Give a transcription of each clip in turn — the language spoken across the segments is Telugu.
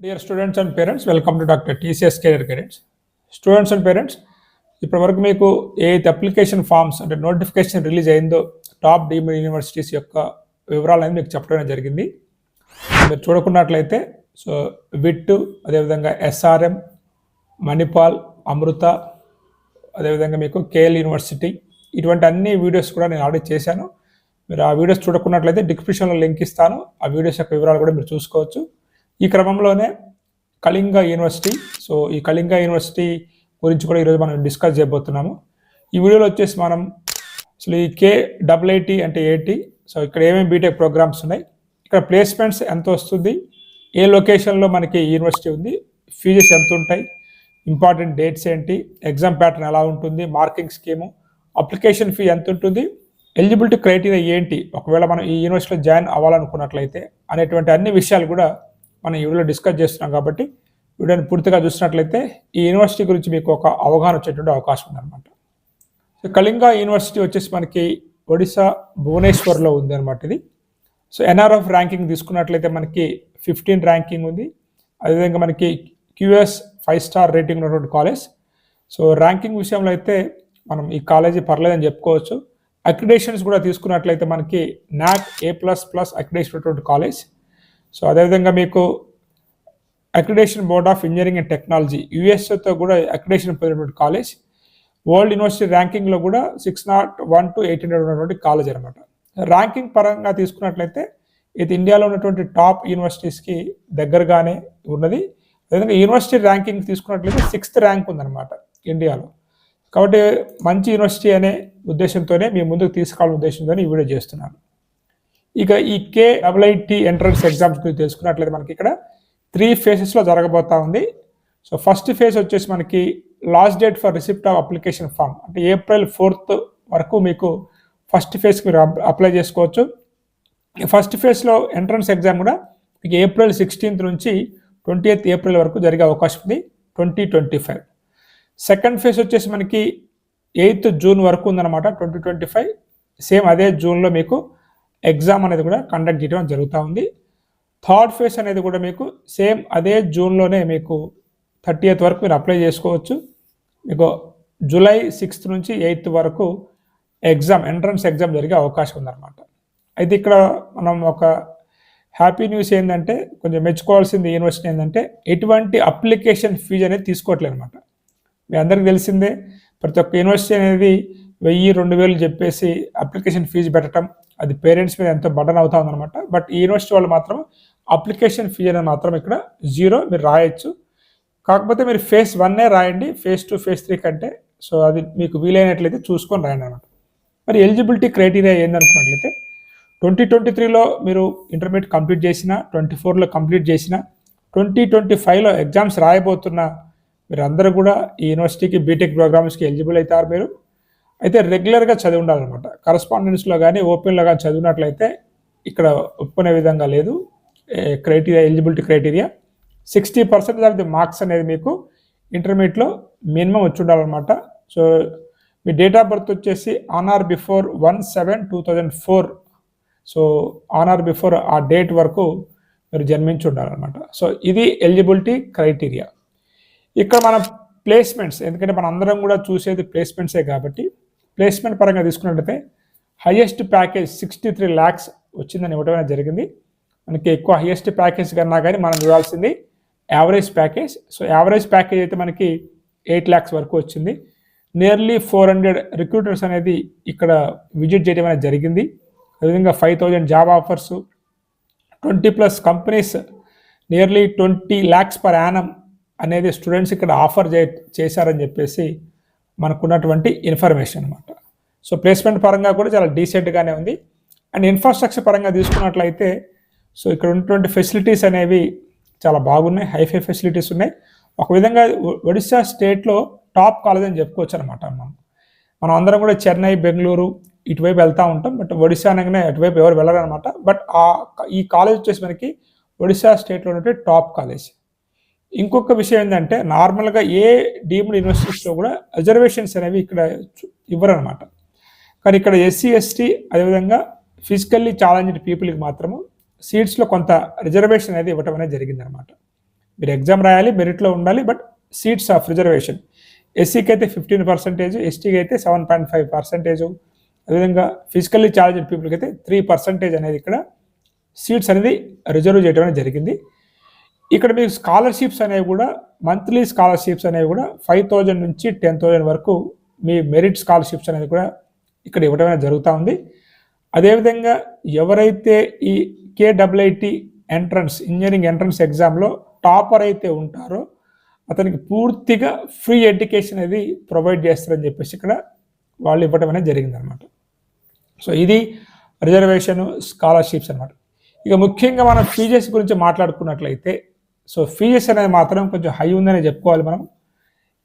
Dear students and parents welcome to doctor TCS career guidance students and parents ఇప్పటివరకు మీకు ఏ అప్లికేషన్ ఫామ్స్ అంటే నోటిఫికేషన్ రిలీజ్ అయిందో టాప్ డీమ్డ్ యూనివర్సిటీస్ యొక్క వివరాలు అనేది మీకు చెప్పడం జరిగింది. మీరు చూడకున్నట్లయితే సో విట్ అదేవిధంగా ఎస్ఆర్ఎం మణిపాల్ అమృత అదేవిధంగా మీకు కేఎల్ యూనివర్సిటీ ఇటువంటి అన్ని వీడియోస్ కూడా నేను ఆల్రెడీ చేశాను. మీరు ఆ వీడియోస్ చూడకున్నట్లయితే డిస్క్రిప్షన్లో లింక్ ఇస్తాను. ఆ వీడియోస్ యొక్క వివరాలు కూడా మీరు చూసుకోవచ్చు. ఈ క్రమంలోనే కళింగ యూనివర్సిటీ. సో ఈ కళింగ యూనివర్సిటీ గురించి కూడా ఈరోజు మనం డిస్కస్ చేయబోతున్నాము. ఈ వీడియోలో వచ్చేసి మనం అసలు ఈ కే డబుల్ ఐటీ అంటే ఏటీ? సో ఇక్కడ ఏమేమి బీటెక్ ప్రోగ్రామ్స్ ఉన్నాయి? ఇక్కడ ప్లేస్మెంట్స్ ఎంత వస్తుంది? ఏ లొకేషన్లో మనకి యూనివర్సిటీ ఉంది? ఫీజెస్ ఎంత ఉంటాయి? ఇంపార్టెంట్ డేట్స్ ఏంటి? ఎగ్జామ్ ప్యాటర్న్ ఎలా ఉంటుంది? మార్కింగ్ స్కీము అప్లికేషన్ ఫీ ఎంత ఉంటుంది? ఎలిజిబిలిటీ క్రైటీరియా ఏంటి? ఒకవేళ మనం ఈ యూనివర్సిటీలో జాయిన్ అవ్వాలనుకున్నట్లయితే అనేటువంటి అన్ని విషయాలు కూడా మనం ఈ వీడియోలో డిస్కస్ చేస్తున్నాం కాబట్టి వీడియోని పూర్తిగా చూసినట్లయితే ఈ యూనివర్సిటీ గురించి మీకు ఒక అవగాహన వచ్చేటువంటి అవకాశం ఉందన్నమాట. సో కళింగ యూనివర్సిటీ వచ్చేసి మనకి ఒడిశా భువనేశ్వర్లో ఉంది అనమాట ఇది సో ఎన్ఆర్ఎఫ్ ర్యాంకింగ్ తీసుకున్నట్లయితే మనకి ఫిఫ్టీన్ ర్యాంకింగ్ ఉంది. అదేవిధంగా మనకి క్యూఎస్ ఫైవ్ స్టార్ రేటింగ్ ఉన్నటువంటి కాలేజ్ సో ర్యాంకింగ్ విషయంలో అయితే మనం ఈ కాలేజీ పర్లేదని చెప్పుకోవచ్చు. అక్రిడేషన్స్ కూడా తీసుకున్నట్లయితే మనకి NAAC A plus plus accreditation ఉన్నటువంటి కాలేజ్ సో అదేవిధంగా మీకు accreditation board of engineering and technology యుఎస్ఏతో కూడా అక్రిడేషన్ పొందినటువంటి కాలేజ్ వరల్డ్ యూనివర్సిటీ ర్యాంకింగ్లో కూడా six naught one to eight hundred ఉన్నటువంటి కాలేజ్ అనమాట ర్యాంకింగ్ పరంగా తీసుకున్నట్లయితే ఇది ఇండియాలో ఉన్నటువంటి టాప్ యూనివర్సిటీస్కి దగ్గరగానే ఉన్నది. అదేవిధంగా యూనివర్సిటీ ర్యాంకింగ్ తీసుకున్నట్లయితే సిక్స్త్ ర్యాంక్ ఉందన్నమాట ఇండియాలో కాబట్టి మంచి యూనివర్సిటీ అనే ఉద్దేశంతోనే మీ ముందుకు తీసుకోవాలనే ఉద్దేశంతోనే ఈ వీడియో చేస్తున్నాను. ఇక ఈ కే డబ్ల్ఐటి ఎంట్రన్స్ ఎగ్జామ్స్ గురించి తెలుసుకున్నట్లయితే మనకి ఇక్కడ త్రీ ఫేజెస్లో జరగబోతా ఉంది. సో ఫస్ట్ ఫేజ్ వచ్చేసి మనకి last date for receipt of application form అంటే ఏప్రిల్ ఫోర్త్ వరకు మీకు ఫస్ట్ ఫేజ్కి మీరు అప్లై చేసుకోవచ్చు. ఫస్ట్ ఫేజ్లో ఎంట్రన్స్ ఎగ్జామ్ కూడా మీకు ఏప్రిల్ సిక్స్టీన్త్ నుంచి ట్వంటీ ఎయిత్ ఏప్రిల్ వరకు జరిగే అవకాశం ఉంది twenty twenty five second phase వచ్చేసి మనకి ఎయిత్ జూన్ వరకు ఉందన్నమాట ట్వంటీ ట్వంటీ ఫైవ్ సేమ్ అదే జూన్లో మీకు ఎగ్జామ్ అనేది కూడా కండక్ట్ చేయడం జరుగుతూ ఉంది. థర్డ్ ఫేజ్ అనేది కూడా మీకు సేమ్ అదే జూన్లోనే మీకు థర్టీ ఎయిత్ వరకు మీరు అప్లై చేసుకోవచ్చు. మీకు జూలై సిక్స్త్ నుంచి ఎయిత్ వరకు ఎగ్జామ్ ఎంట్రన్స్ ఎగ్జామ్ జరిగే అవకాశం ఉందన్నమాట. అయితే ఇక్కడ మనం ఒక హ్యాపీ న్యూస్ ఏంటంటే కొంచెం మెచ్చుకోవాల్సింది యూనివర్సిటీ ఏంటంటే ఎటువంటి అప్లికేషన్ ఫీజు అనేది తీసుకోవట్లేదు అనమాట మీ అందరికీ తెలిసిందే ప్రతి ఒక్క యూనివర్సిటీ అనేది వెయ్యి రెండు వేలు చెప్పేసి అప్లికేషన్ ఫీజు పెట్టడం అది పేరెంట్స్ మీద ఎంతో బటన్ అవుతా ఉందన్నమాట. బట్ ఈ యూనివర్సిటీ వాళ్ళు మాత్రం అప్లికేషన్ ఫీ అనేది మాత్రం ఇక్కడ జీరో మీరు రాయొచ్చు. కాకపోతే మీరు ఫేస్ వన్నే రాయండి ఫేస్ టూ ఫేస్ త్రీ కంటే. సో అది మీకు వీలైనట్లయితే చూసుకొని రాయండి అనమాట మరి ఎలిజిబిలిటీ క్రైటీరియా ఏందనుకున్నట్లయితే ట్వంటీ ట్వంటీ త్రీలో మీరు ఇంటర్మీడియట్ కంప్లీట్ చేసిన ట్వంటీ ఫోర్లో కంప్లీట్ చేసిన ట్వంటీ ట్వంటీ ఫైవ్లో ఎగ్జామ్స్ రాయబోతున్న మీరు అందరూ కూడా ఈ యూనివర్సిటీకి బీటెక్ ప్రోగ్రామ్స్కి ఎలిజిబుల్ అవుతారు మీరు. అయితే రెగ్యులర్గా చదివి ఉండాలన్నమాట కరస్పాండెన్స్లో కానీ ఓపెన్లో కానీ చదివినట్లయితే ఇక్కడ ఒప్పుకునే విధంగా లేదు. Criteria eligibility criteria. Sixty percent of the marks అనేది మీకు ఇంటర్మీడియట్లో మినిమం వచ్చి ఉండాలన్నమాట సో మీ డేట్ ఆఫ్ బర్త్ వచ్చేసి on or before one seven two thousand four. So on or before ఆ డేట్ వరకు మీరు జన్మించి ఉండాలన్నమాట సో ఇది ఎలిజిబిలిటీ క్రైటీరియా. ఇక్కడ మన ప్లేస్మెంట్స్ ఎందుకంటే మన అందరం కూడా చూసేది ప్లేస్మెంట్సే కాబట్టి ప్లేస్మెంట్ పరంగా తీసుకున్నట్లయితే highest package sixty three lakhs వచ్చిందని ఇవ్వడం జరిగింది. మనకి ఎక్కువ హయ్యెస్ట్ ప్యాకేజ్ కన్నా కానీ మనం చూడాల్సింది average package so average package అయితే మనకి ఎయిట్ ల్యాక్స్ వరకు వచ్చింది. నియర్లీ ఫోర్ హండ్రెడ్ రిక్రూటర్స్ అనేది ఇక్కడ విజిట్ చేయడం అనేది జరిగింది. అదేవిధంగా five thousand job offers twenty plus companies nearly twenty lakhs per annum అనేది స్టూడెంట్స్ ఇక్కడ ఆఫర్ చే చేశారని చెప్పేసి మనకున్నటువంటి ఇన్ఫర్మేషన్ అనమాట సో ప్లేస్మెంట్ పరంగా కూడా చాలా డీసెంట్గానే ఉంది. అండ్ ఇన్ఫ్రాస్ట్రక్చర్ పరంగా తీసుకున్నట్లయితే సో ఇక్కడ ఉన్నటువంటి ఫెసిలిటీస్ అనేవి చాలా బాగున్నాయి. హైఫై ఫెసిలిటీస్ ఉన్నాయి. ఒక విధంగా ఒడిశా స్టేట్లో టాప్ కాలేజ్ అని చెప్పుకోవచ్చు అనమాట మనం. మనం అందరం కూడా చెన్నై బెంగళూరు ఇటువైపు వెళ్తూ ఉంటాం. బట్ ఒడిశా అనగానే అటువైపు ఎవరు వెళ్ళరనమాట బట్ ఆ ఈ కాలేజ్ వచ్చేసి మనకి ఒడిశా స్టేట్లో ఉన్నటువంటి టాప్ కాలేజ్. ఇంకొక విషయం ఏంటంటే నార్మల్గా ఏ డీమ్డ్ యూనివర్సిటీస్లో కూడా రిజర్వేషన్స్ అనేవి ఇక్కడ ఇవ్వరు అనమాట కానీ ఇక్కడ ఎస్సీ ఎస్టీ అదేవిధంగా ఫిజికల్లీ ఛాలెంజ్డ్ పీపుల్కి మాత్రము సీట్స్లో కొంత రిజర్వేషన్ అనేది ఇవ్వటం అనేది జరిగిందనమాట మీరు ఎగ్జామ్ రాయాలి మెరిట్లో ఉండాలి బట్ సీట్స్ ఆఫ్ రిజర్వేషన్. ఎస్సీకి అయితే ఫిఫ్టీన్ పర్సెంటేజ్ ఎస్టీకి అయితే సెవెన్ పాయింట్ ఫైవ్ పర్సెంటేజ్ అదేవిధంగా ఫిజికల్లీ ఛాలెంజ్డ్ పీపుల్కి అయితే త్రీ పర్సెంటేజ్ అనేది ఇక్కడ సీట్స్ అనేది రిజర్వ్ చేయడం అనేది జరిగింది. ఇక్కడ మీకు స్కాలర్షిప్స్ అనేవి కూడా మంత్లీ స్కాలర్షిప్స్ అనేవి కూడా ఫైవ్ థౌజండ్ నుంచి టెన్ థౌజండ్ వరకు మీ మెరిట్ స్కాలర్షిప్స్ అనేది కూడా ఇక్కడ ఇవ్వడం జరుగుతూ ఉంది. అదేవిధంగా ఎవరైతే ఈ కేడబ్ల్యూఐటి ఎంట్రన్స్ ఇంజనీరింగ్ ఎంట్రన్స్ ఎగ్జామ్లో టాపర్ అయితే ఉంటారో అతనికి పూర్తిగా ఫ్రీ ఎడ్యుకేషన్ అనేది ప్రొవైడ్ చేస్తారని చెప్పేసి ఇక్కడ వాళ్ళు ఇవ్వడం అనేది జరిగిందనమాట. సో ఇది రిజర్వేషన్ స్కాలర్షిప్స్ అనమాట ఇక ముఖ్యంగా మనం ఫీజెస్ గురించి మాట్లాడుకున్నట్లయితే సో ఫీజెస్ అనేది మాత్రం కొంచెం హై ఉందని చెప్పుకోవాలి మనం.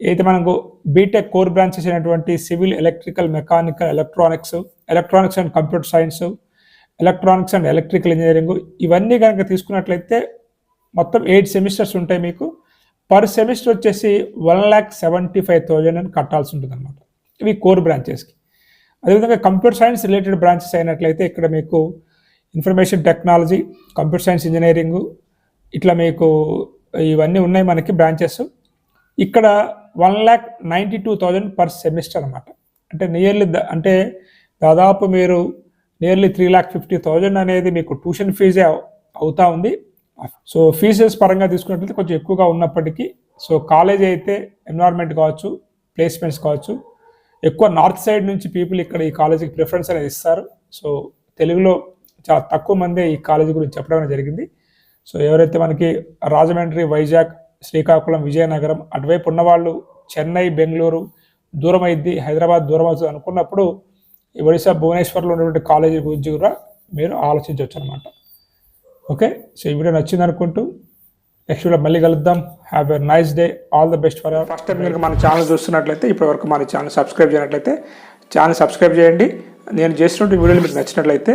అయితే మనకు బీటెక్ కోర్ బ్రాంచెస్ అయినటువంటి civil electrical mechanical electronics electronics and computer science electronics and electrical engineering ఇవన్నీ కనుక తీసుకున్నట్లయితే మొత్తం ఎయిట్ సెమిస్టర్స్ ఉంటాయి మీకు. పర్ సెమిస్టర్ వచ్చేసి one lakh seventy five thousand అని కట్టాల్సి ఉంటుంది అనమాట ఇవి కోర్ బ్రాంచెస్కి అదేవిధంగా కంప్యూటర్ సైన్స్ రిలేటెడ్ బ్రాంచెస్ అయినట్లయితే ఇక్కడ మీకు information technology computer science engineering ఇట్లా మీకు ఇవన్నీ ఉన్నాయి మనకి బ్రాంచెస్ ఇక్కడ one lakh ninety two thousand per semester అనమాట అంటే నియర్లీ అంటే దాదాపు మీరు nearly three lakh fifty thousand అనేది మీకు ట్యూషన్ ఫీజే అవుతా ఉంది. సో ఫీజెస్ పరంగా తీసుకున్నట్లయితే కొంచెం ఎక్కువగా ఉన్నప్పటికీ సో కాలేజ్ అయితే ఎన్వైర్న్మెంట్ కావచ్చు ప్లేస్మెంట్స్ కావచ్చు ఎక్కువ నార్త్ సైడ్ నుంచి పీపుల్ ఇక్కడ ఈ కాలేజీకి ప్రిఫరెన్స్ అనేది ఇస్తారు. సో తెలుగులో చాలా తక్కువ మందే ఈ కాలేజీ గురించి చెప్పడం జరిగింది. సో ఎవరైతే మనకి రాజమండ్రి వైజాగ్ శ్రీకాకుళం విజయనగరం అటువైపు ఉన్నవాళ్ళు చెన్నై బెంగళూరు దూరం అయింది హైదరాబాద్ దూరం అవుతుంది అనుకున్నప్పుడు ఈ ఒడిశా భువనేశ్వర్లో ఉన్నటువంటి కాలేజీ గురించి కూడా మీరు ఆలోచించవచ్చు అనమాట ఓకే? సో ఈ వీడియో నచ్చింది అనుకుంటూ నెక్స్ట్ వీడియో మళ్ళీ కలుద్దాం. Have a nice day all the best for ever first time మన ఛానల్ చూస్తున్నట్లయితే ఇప్పటివరకు మన ఛానల్ సబ్స్క్రైబ్ చేయనట్లయితే ఛానల్ సబ్స్క్రైబ్ చేయండి. నేను చేసినటువంటి వీడియోలు మీకు నచ్చినట్లయితే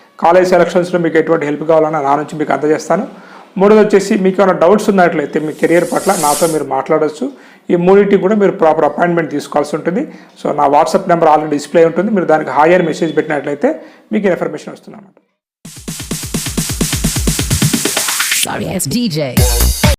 కాలేజ్ సెలక్షన్స్లో మీకు ఎటువంటి హెల్ప్ కావాలన్నా నా నుంచి మీకు అందజేస్తాను. మూడోది వచ్చేసి మీకు ఏమైనా డౌట్స్ ఉన్నట్లయితే మీ కెరియర్ పట్ల నాతో మీరు మాట్లాడవచ్చు ఈ మూడింటికి కూడా మీరు ప్రాపర్ అపాయింట్మెంట్ తీసుకోవాల్సి ఉంటుంది. సో నా వాట్సాప్ నెంబర్ ఆల్రెడీ డిస్ప్లే ఉంటుంది. మీరు దానికి హాయ్ అని మెసేజ్ పెట్టినట్లయితే మీకు ఇన్ఫర్మేషన్ వస్తుంది అన్నమాట. DJ.